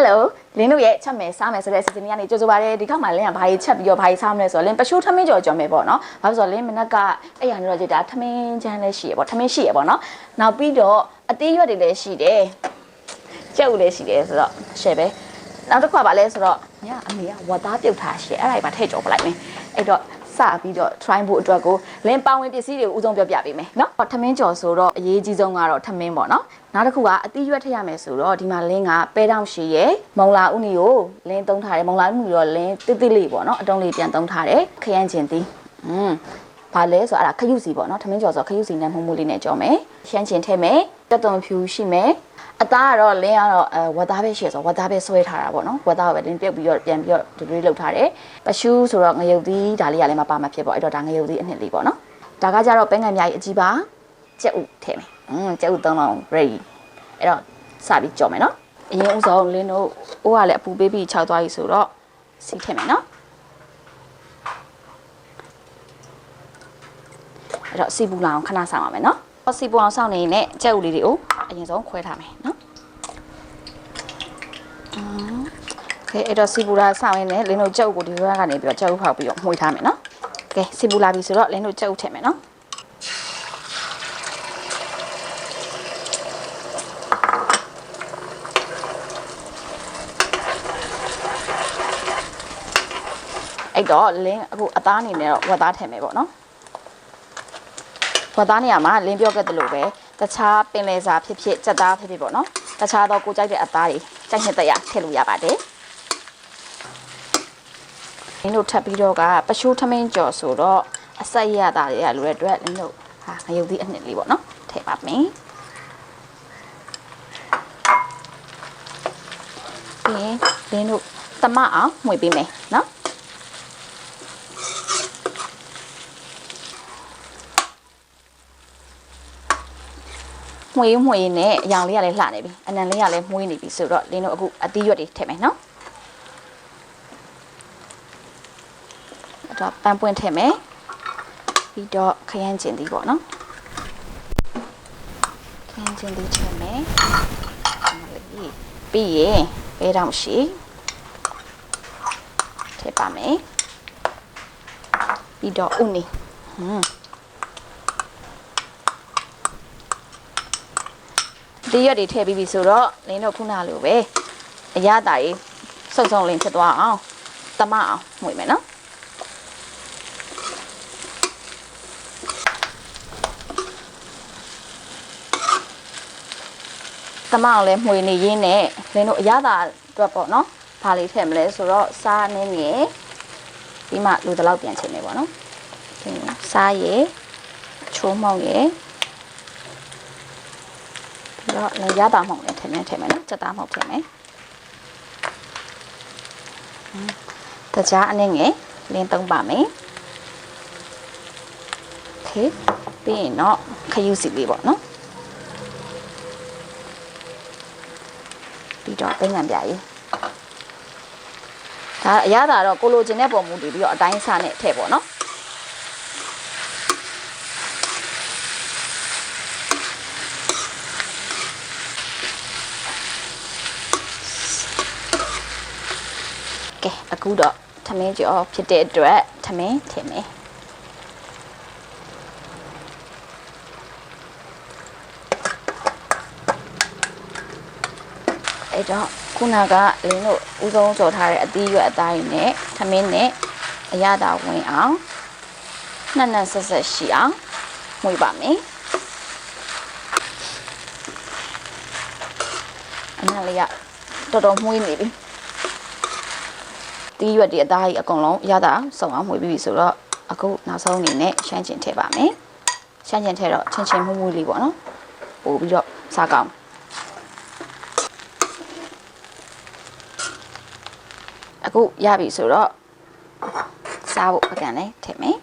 Hello လင်းတို့ရဲ့ချက်မယ်စားမယ်ဆိုတဲ့အစီအစဉ်လေးကနေကြိုဆိုပါရစေဒီခါမှာလင်းကဘာကြီးချက်ပြီးတော့ဘာကြီးစားမလဲဆိုတော့လင်းပရှိုးထမင်းကြော်ကြော်မယ်ပေါ့နော်ဘာလို့ဆိုတော့လင်းမနက်ကအဲ့ရနေတော့ကြည့်တာထမင်းချမ်းလည်းရှိရပေါ့ထမင်းရှိရပေါ့နော်နောက်ပြီးတော့အသေးရွက်တွေလည်းရှိတယ်ကြက်ဥလည်းရှိတယ်ဆိုတော့ရှယ်ပဲနောက်တစ်ခါပါလဲဆိုတော့ညအမေကဝတ်သားပြုတ်ထားရှယ်အဲ့ဒါကြီးပါထည့်ကြော်ပလိုက်မယ်အဲ့တော့ စပြီးတော့ try ဖို့အတွက်ကိုလင်းပါဝင်ပစ္စည်းတွေကိုဥဆုံးပြောပြပေးမယ်เนาะထမင်းကြော်ဆိုတော့အရေးကြီးဆုံးကတော့ထမင်းပေါ့เนาะနောက်တစ်ခုကအသီးရွက်ထည့်ရမယ်ဆိုတော့ဒီမှာလင်းကပဲတောင်ရှိရယ်မုံလာဥနီကိုလင်းသုံးထားတယ်မုံလာဥနီတော့လင်းတိတိလေးပေါ့เนาะအတုံးလေးပြန်သုံးထားတယ်ခရမ်းကျင်သီးอืมဘာလဲဆိုတော့အဲ့ဒါခရုစီပေါ့เนาะထမင်းကြော်ဆိုခရုစီနဲ့မှုမှုလေးနဲ့ကြော်မယ်ရှမ်းကျင်ထည့်မယ်တက်သွန်ဖြူရှိမယ် အသားကတော့လင်းကတော့အဲဝက်သားပဲရှိရဆိုဝက်သားပဲဆွဲထားတာပေါ့နော်ဝက်သားကိုပဲလင်းပြုတ်ပြီးတော့ပြန်ပြီးတော့ဒီလိုလုပ်ထားတယ်ပရှူးဆိုတော့ငရုတ်သီးဒါလေးကလည်းမပါမှာဖြစ်ပေါ့အဲ့တော့ဒါငရုတ်သီးအနှစ်လေးပေါ့နော်ဒါကကြတော့ပဲငံမြားကြီးအကြီးပါကြက်ဥထည့်မယ်อืมကြက်ဥသုံးလုံး ready အဲ့တော့စပြီးကြော်မယ်နော်အရင်ဥဆုံးလင်းတို့အိုးကလည်းအပူပေးပြီးခြောက်သွားပြီဆိုတော့စီထည့်မယ်နော်အဲ့တော့စီပူလာအောင်ခဏဆောင်ရမယ်နော်စီပူအောင်ဆောင်နေရင်ကြက်ဥလေးတွေကို အရင်ဆုံးခွဲထားမယ်နော် โอเคအဲ့တော့စီပူလာဆောင်းရင်းနဲ့လင်းတို့ကြက်ဥကိုဒီဘက်ကနေပြီးတော့ကြက်ဥဖောက်ပြီးတော့မှုေးထားမယ်နော်โอเคစီပူလာပြီဆိုတော့လင်းတို့ကြက်ဥထည့်မယ်နော်အဲ့တော့လင်းအခုအသားအနေနဲ့တော့ဝက်သားထည့်မယ်ပေါ့နော်ဝက်သားနေရာမှာလင်းပြောခဲ့သလိုပဲ တခြားပင်လယ်စာဖြစ်ဖြစ်ကြက်သားဖြစ်ဖြစ်ပေါ့နော်တခြားတော့ကိုကြိုက်တဲ့အသားတွေကြိုက်နှစ်သက်ရထည့်လို့ရပါတယ်လင်းတို့ထပ်ပြီးတော့ကပရှိုးထမင်းကြော်ဆိုတော့အဆက်ရတာတွေကလိုတဲ့အတွက်လင်းတို့ဟာငရုတ်သီးအနှစ်လေးပေါ့နော်ထည့်ပါမယ်ပြီးရင်လင်းတို့တမအောင်မှွေပေးမယ်နော် မှွေးမှွေးနဲ့အရောင်လေးကလည်းလှနေပြီအနံလေးကလည်းမှွေးနေပြီဆိုတော့လင်းတို့အခုအသီးရွက်တွေထည့်မယ်နော်အဲ့တော့ပန်းပွင့်ထည့်မယ်ပြီးတော့ခရမ်းကျင်သီးပေါ့နော်ခရမ်းကျင်သီးထည့်မယ်ပြီးရင်ဘဲတောင်ရှိထည့်ပါမယ်ပြီးတော့ဥနီဟွန်း ဒီရက်တွေထည့်ပြီးပြီဆိုတော့လင်းတို့ခုနလိုပဲအရသာကြီးစုံစုံလင်းဖြစ်သွားအောင်တမအောင်မှုမယ်နော်တမအောင်လဲမှုနေရင်းနဲ့လင်းတို့အရသာအတွက်ပေါ့နော်ဘာလေးထည့်မလဲဆိုတော့စားနည်းငယ်ပြီးမှလူတလောက်ပြန်ချိန်နေပေါ့နော်ဒီစားရယ်ချိုးမောင်ရယ်ပြီး တော့ရတာမဟုတ်လေထင်မယ်ထင်မယ်နော်စက်သားမဟုတ်ထင်မယ်တကြားအနေငယ်လင်းသုံးပါမယ်ခေပြီးရင်တော့ခရုစီလေးပေါ့နော်ပြီးတော့ပင်ငံပြရည်ဒါအရသာတော့ကိုလိုချင်တဲ့ပုံမူတည်ပြီးတော့အတိုင်းအဆနဲ့ထည့်ပေါ့နော် အခုတော့ထမင်းကြော်ဖြစ်တဲ့အတွက်ထမင်းထည့်မယ်အဲ့တော့ခုနကလင်းတို့ဥဆုံးကြော်ထားတဲ့အသီးရွက်အသားရည်နဲ့ထမင်းနဲ့အရသာဝင်အောင်နှက်နှက်ဆက်ဆက်ရှိအောင်မှုပါမယ်အနက်လေးကတော်တော်မှုနေပြီ တီးရွက်တွေအသားကြီးအကုန်လုံးရတာစုံအောင်မှွေပြီးပြီဆိုတော့အခုနောက်ဆုံးအနေနဲ့ရှမ်းကျင်ထည့်ပါမယ်ရှမ်းကျင်ထည့်တော့ချင်းချင်းမှုမှုလေးပေါ့နော်ပို့ပြီးတော့စားကောင်းအခုရပြီဆိုတော့စားဖို့ပကံလေးထည့်မယ်